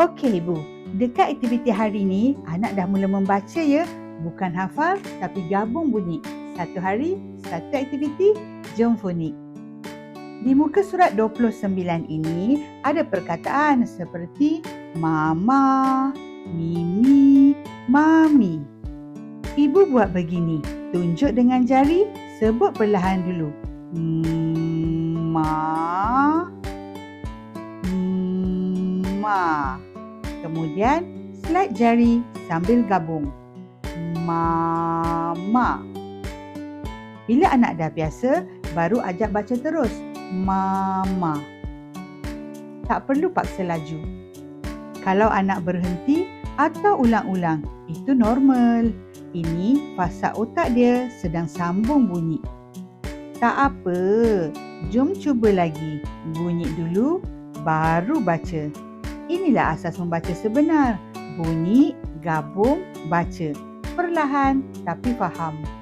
Okey Ibu, dekat aktiviti hari ni anak dah mula membaca ya. Bukan hafal tapi gabung bunyi. Satu hari, satu aktiviti, jom fonik. Di muka surat 29 ini ada perkataan seperti mama, mimi, mami. Ibu buat begini. Tunjuk dengan jari, sebut perlahan dulu. Hmm, Ma, Ma. Kemudian slide jari sambil gabung. Mama. Bila anak dah biasa, baru ajak baca terus. Mama. Tak perlu paksa laju. Kalau anak berhenti atau ulang-ulang, itu normal. Ini fasa otak dia sedang sambung bunyi. Tak apa, jom cuba lagi. Bunyi dulu, baru baca. Inilah asas membaca sebenar. Bunyi, gabung, baca. Perlahan tapi faham.